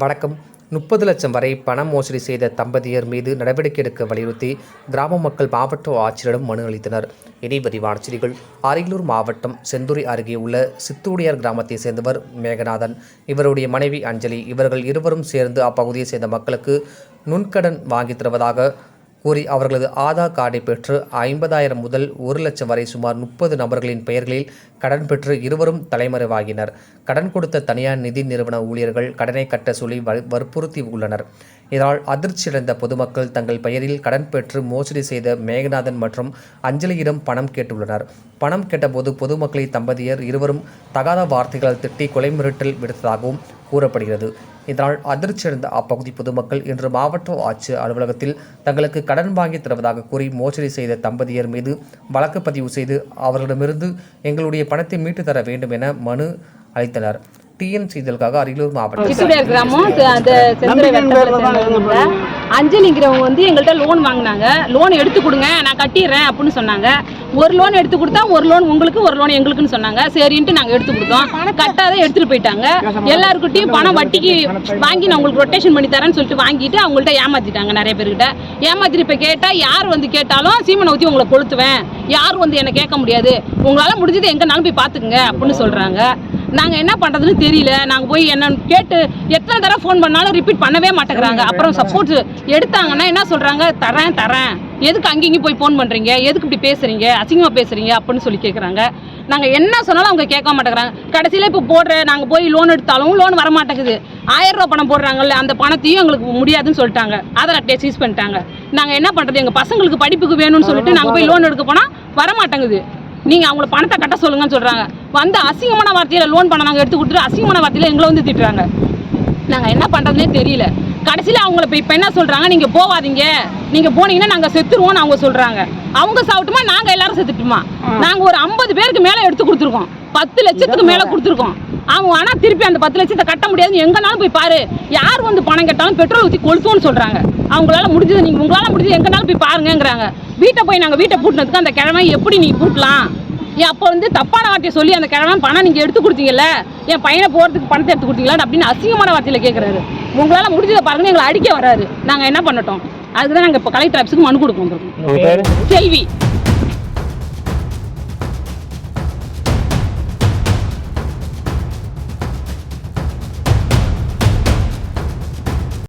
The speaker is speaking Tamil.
வணக்கம். முப்பது லட்சம் வரை பண மோசடி செய்த தம்பதியர் மீது நடவடிக்கை எடுக்க வலியுறுத்தி கிராம மக்கள் மாவட்ட ஆட்சியரிடம் மனு அளித்தனர். இனி விரிவான செய்திகள். அரியலூர் மாவட்டம் செந்துரி அருகே உள்ள சித்தூடியார் கிராமத்தை சேர்ந்தவர் மேகநாதன். இவருடைய மனைவி அஞ்சலி. இவர்கள் இருவரும் சேர்ந்து அப்பகுதியை சேர்ந்த மக்களுக்கு நுண்கடன் வாங்கி தருவதாக கூறி அவர்களது ஆதார் கார்டை பெற்று ஐம்பதாயிரம் முதல் ஒரு லட்சம் வரை சுமார் முப்பது நபர்களின் பெயர்களில் கடன் பெற்று இருவரும் தலைமறைவாகினர். கடன் கொடுத்த தனியார் நிதி நிறுவன ஊழியர்கள் கடனை கட்ட சொல்லி வ- வற்புறுத்தி உள்ளனர். இதனால் அதிர்ச்சியடைந்த பொதுமக்கள் தங்கள் பெயரில் கடன் பெற்று மோசடி செய்த மேகநாதன் மற்றும் அஞ்சலியிடம் பணம் கேட்டுள்ளனர். பணம் கேட்டபோது பொதுமக்களை தம்பதியர் இருவரும் தகாத வார்த்தைகளால் திட்டி கொலை மிரட்டல் விடுத்ததாகவும் கூறப்படுகிறது. இதனால் அதிர்ச்சியடைந்த அப்பகுதி பொதுமக்கள் இன்று மாவட்ட ஆட்சியர் அலுவலகத்தில் தங்களுக்கு கடன் வாங்கி தருவதாக கூறி மோசடி செய்த தம்பதியர் மீது வழக்கு பதிவு செய்து அவர்களிடமிருந்து எங்களுடைய பணத்தை மீட்டு தர வேண்டும் என மனு அளித்தனர். டிஎன் செய்திகளுக்காக அரியலூர் மாவட்டம். சிட்டுடியார் கிராமம் அஞ்சலிங்கிறவங்க வந்து எங்கள்கிட்ட லோன் வாங்கினாங்க. லோன் எடுத்து கொடுங்க நான் கட்டிடுறேன் அப்படின்னு சொன்னாங்க. ஒரு லோன் எடுத்து கொடுத்தா ஒரு லோன் உங்களுக்கு ஒரு லோன் எங்களுக்குன்னு சொன்னாங்க. சரின்ட்டு நாங்கள் எடுத்து கொடுத்தோம். கட்டாத எடுத்துட்டு போயிட்டாங்க. எல்லாருக்கிட்டையும் பணம் வட்டிக்கு வாங்கி நான் உங்களுக்கு ரொட்டேஷன் பண்ணி தரேன்னு சொல்லிட்டு வாங்கிட்டு அவங்கள்ட்ட ஏமாத்திட்டாங்க நிறைய பேர்கிட்ட ஏமாத்திட்டு இப்போ கேட்டால் யார் வந்து கேட்டாலும் சீமனை ஊற்றி உங்களை கொளுத்துவேன். யாரும் வந்து என்னை கேட்க முடியாது. உங்களால் முடிஞ்சது எங்கேனாலும் போய் பார்த்துக்குங்க அப்படின்னு சொல்கிறாங்க நாங்கள் என்ன பண்ணுறதுன்னு தெரியல. நாங்கள் போய் என்னன்னு கேட்டு எத்தனை தடவை ஃபோன் பண்ணாலும் ரிப்பீட் பண்ணவே மாட்டேங்கிறாங்க. அப்புறம் சப்போர்ட் எடுத்தாங்கன்னா என்ன சொல்கிறாங்க தரேன் தரேன். எதுக்கு அங்கேயும் போய் ஃபோன் பண்ணுறீங்க எதுக்கு இப்படி பேசுகிறீங்க அசிங்கமாக பேசுகிறீங்க அப்படின்னு சொல்லி கேட்குறாங்க நாங்கள் என்ன சொன்னாலும் அவங்க கேட்க மாட்டேங்கிறாங்க. கடைசியில் இப்போ போடுற நாங்கள் போய் லோன் எடுத்தாலும் லோன் வர மாட்டேங்குது ஆயிரம் ரூபா பணம் போடுறாங்கல்ல அந்த பணத்தையும் எங்களுக்கு முடியாதுன்னு சொல்லிட்டாங்க. ஆதார் அட்டையை சீஸ் பண்ணிட்டாங்க. நாங்கள் என்ன பண்ணுறது எங்கள் பசங்களுக்கு படிப்புக்கு வேணும்னு சொல்லிட்டு நாங்கள் போய் லோன் எடுக்க போனால் வர மாட்டேங்குது நீங்கள் அவங்கள பணத்தை கட்ட சொல்லுங்கன்னு சொல்கிறாங்க வந்து அசிங்கமான வார்த்தையில் லோன் பண்ண நாங்கள் எடுத்து கொடுத்துட்டு அசிங்கமான வார்த்தையில் எங்களை வந்து திட்டுறாங்க. நாங்கள் என்ன பண்ணுறதுனே தெரியல. கடைசியில் அவங்கள இப்போ இப்போ என்ன சொல்கிறாங்க நீங்கள் போகாதீங்க நீங்கள் போனீங்கன்னா நாங்கள் செத்துருவோம்னு அவங்க சொல்கிறாங்க அவங்க சாப்பிட்டுமா நாங்கள் எல்லாரும் செத்துட்டுமா? நாங்கள் ஒரு ஐம்பது பேருக்கு மேலே எடுத்து கொடுத்துருக்கோம். பத்து லட்சத்துக்கு மேலே கொடுத்துருக்கோம். அவங்க ஆனால் திருப்பி அந்த பத்து லட்சத்தை கட்ட முடியாதுன்னு எங்கனாலும் போய் பாரு. யார் வந்து பணம் கேட்டாலும் பெட்ரோல் ஊற்றி கொளுத்துவோன்னு சொல்கிறாங்க அவங்களால முடிஞ்சது நீங்கள் உங்களால் முடிஞ்சது எங்கனாலும் போய் பாருங்கங்கிறாங்க. வீட்டை போய் நாங்கள் வீட்டை பூட்டினதுக்கு அந்த கிழமை எப்படி நீ பூட்டலாம்? அப்போ வந்து தப்பான வார்த்தையை சொல்லி அந்த கிழமை பணம் நீங்கள் எடுத்து கொடுத்தீங்கல்ல? என் பையனை போகிறதுக்கு பணத்தை எடுத்து கொடுத்தீங்களா அப்படின்னு அசிங்கமான வார்த்தையில் கேட்குறாரு உங்களால் முடிஞ்சதை பாருங்க எங்களை அடிக்க வராரு. நாங்கள் என்ன பண்ணட்டும்? அதுக்கு தான் நாங்கள் இப்போ கலெக்டர் ஆஃபீஸுக்கு மனு கொடுக்க வந்திருக்கோம். செல்வி.